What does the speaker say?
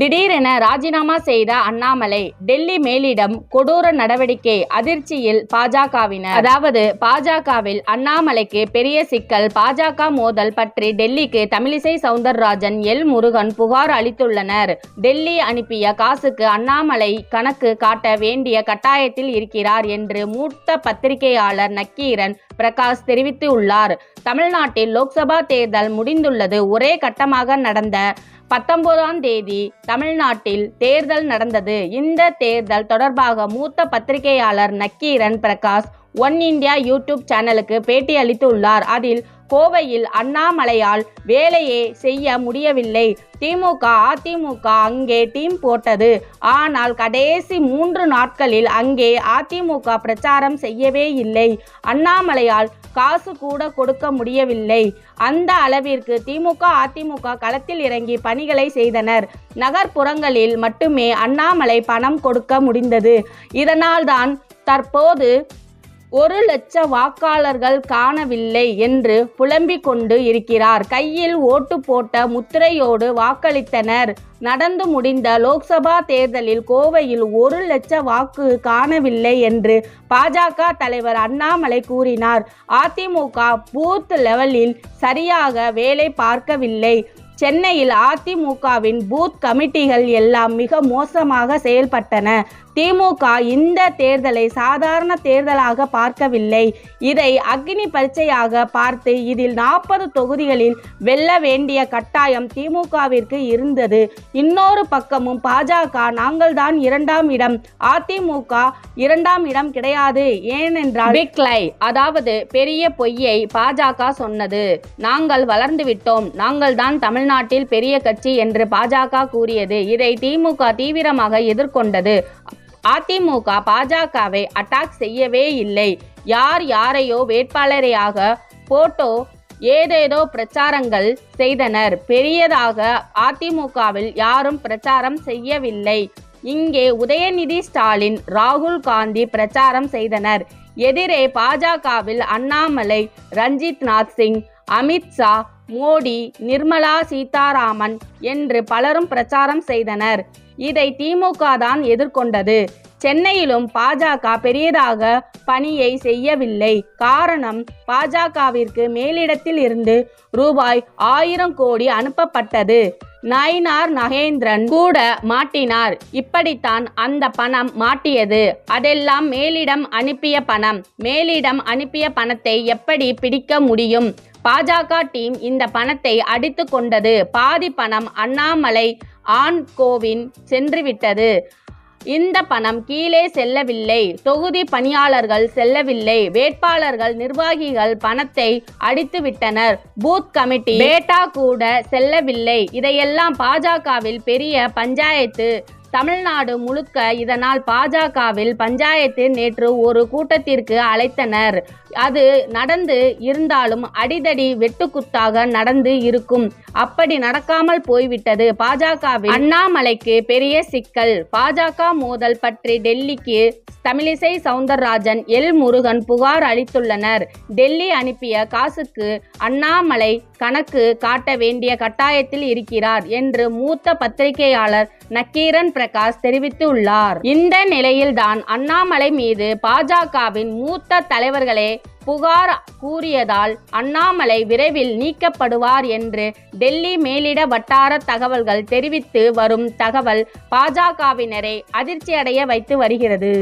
திடீரென ராஜினாமா செய்த அண்ணாமலை டெல்லி மேலிடம் கொடூர நடவடிக்கை அதிர்ச்சியில் பாஜகவினர். அதாவது பாஜகவில் அண்ணாமலைக்கு பெரிய சிக்கல். பாஜக மோதல் பற்றி டெல்லிக்கு தமிழிசை சவுந்தரராஜன் எல். முருகன் புகார் அளித்துள்ளனர். டெல்லி அனுப்பிய காசுக்கு அண்ணாமலை கணக்கு காட்ட வேண்டிய கட்டாயத்தில் இருக்கிறார் என்று மூத்த பத்திரிகையாளர் நக்கீரன் பிரகாஷ் தெரிவித்துள்ளார். தமிழ்நாட்டில் லோக்சபா தேர்தல் முடிந்துள்ளது. ஒரே கட்டமாக நடந்த பத்தொன்பதாம் தேதி தமிழ்நாட்டில் தேர்தல் நடந்தது. இந்த தேர்தல் தொடர்பாக மூத்த பத்திரிகையாளர் Nakkeeran Prakash One India YouTube சேனலுக்கு பேட்டி அளித்துள்ளார். அதில் கோவையில் அண்ணாமலையால் வேலையே செய்ய முடியவில்லை. திமுக அதிமுக அங்கே டீம் போட்டது. ஆனால் கடைசி மூன்று நாட்களில் அங்கே அதிமுக பிரச்சாரம் செய்யவே இல்லை. அண்ணாமலையால் காசு கூட கொடுக்க முடியவில்லை. அந்த அளவிற்கு திமுக அதிமுக களத்தில் இறங்கி பணிகளை செய்தனர். நகர்ப்புறங்களில் மட்டுமே அண்ணாமலை பணம் கொடுக்க முடிந்தது. இதனால்தான் தற்போது ஒரு லட்ச வாக்காளர்கள் காணவில்லை என்று புலம்பிக் கொண்டு இருக்கிறார். கையில் ஓட்டு போட்ட முத்திரையோடு வாக்களித்தனர். நடந்து முடிந்த லோக்சபா தேர்தலில் கோவையில் ஒரு லட்ச வாக்கு காணவில்லை என்று பாஜக தலைவர் அண்ணாமலை கூறினார். அதிமுக பூத் லெவலில் சரியாக வேலை பார்க்கவில்லை. சென்னையில் அதிமுகவின் பூத் கமிட்டிகள் எல்லாம் மிக மோசமாக செயல்பட்டன. திமுக இந்த தேர்தலை சாதாரண தேர்தலாக பார்க்கவில்லை. இதை அக்னி பரீட்சையாக பார்த்து இதில் நாற்பது தொகுதிகளில் வெல்ல வேண்டிய கட்டாயம் திமுகவிற்கு இருந்தது. இன்னொரு பக்கமும் பாஜக நாங்கள் தான் இரண்டாம் இடம். அதிமுக இரண்டாம் இடம் கிடையாது. ஏனென்றால் பிக்லை அதாவது பெரிய பொய்யை பாஜக சொன்னது. நாங்கள் வளர்ந்து விட்டோம். நாங்கள் தான் தமிழ்நாட்டில் பெரிய கட்சி என்று பாஜக கூறியது. இதை திமுக தீவிரமாக எதிர்கொண்டது. அதிமுக பாஜகவை அட்டாக் செய்யவே இல்லை. யார் யாரையோ வேட்பாளரையாக போட்டோ ஏதேதோ பிரச்சாரங்கள் செய்தனர். பெரியதாக அதிமுகவில் யாரும் பிரச்சாரம் செய்யவில்லை. இங்கே உதயநிதி ஸ்டாலின் ராகுல் காந்தி பிரச்சாரம் செய்தனர். எதிரே பாஜகவில் அண்ணாமலை ரஞ்சித் நாத் சிங் அமித்ஷா மோடி நிர்மலா சீதாராமன் என்று பலரும் பிரச்சாரம் செய்தனர். இதை திமுக தான் எதிர்கொண்டது. சென்னையிலும் பாஜக பெரியதாக பணியை செய்யவில்லை. காரணம் பாஜகவிற்கு மேலிடத்தில் இருந்து ரூபாய் ஆயிரம் கோடி அனுப்பப்பட்டது. நயினார் நகேந்திரன் கூட மாட்டினார். இப்படித்தான் அந்த பணம் மாட்டியது. அதெல்லாம் மேலிடம் அனுப்பிய பணம். மேலிடம் அனுப்பிய பணத்தை எப்படி பிடிக்க முடியும்? பாஜக டீம் இந்த பணத்தை அடித்து கொண்டது. பாதி பணம் அண்ணாமலை ஆண் கோவின் சென்றுவிட்டது. இந்த பணம் கீழே செல்லவில்லை. தொகுதி பணியாளர்கள் செல்லவில்லை. வேட்பாளர்கள் நிர்வாகிகள் பணத்தை அடித்து விட்டனர் பூத் கமிட்டி பேட்டா கூட செல்லவில்லை. இதையெல்லாம் பாஜகவில் பெரிய பஞ்சாயத்து தமிழ்நாடு முழுக்க இதனால் பாஜகவில் பஞ்சாயத்து நேற்று ஒரு கூட்டத்திற்கு அழைத்தனர். அது நடந்து இருந்தாலும் அடிதடி வெட்டுக்குத்தாக நடந்து இருக்கும். அப்படி நடக்காமல் போய்விட்டது. பாஜகவில் அண்ணாமலைக்கு பெரிய சிக்கல். பாஜக மோதல் பற்றி டெல்லிக்கு தமிழிசை சவுந்தரராஜன் எல் முருகன் புகார் அளித்துள்ளனர். டெல்லி அனுப்பிய காசுக்கு அண்ணாமலை கணக்கு காட்ட வேண்டிய கட்டாயத்தில் இருக்கிறார் என்று மூத்த பத்திரிகையாளர் நக்கீரன் பிரகாஷ் தெரிவித்துள்ளார். இந்த நிலையில்தான் அண்ணாமலை மீது பாஜகவின் மூத்த தலைவர்களே புகார் கூறியதால் அண்ணாமலை விரைவில் நீக்கப்படுவார் என்று டெல்லி மேலிட வட்டார தகவல்கள் தெரிவித்து வரும் தகவல் பாஜகவினரை அதிர்ச்சியடைய வைத்து வருகிறது.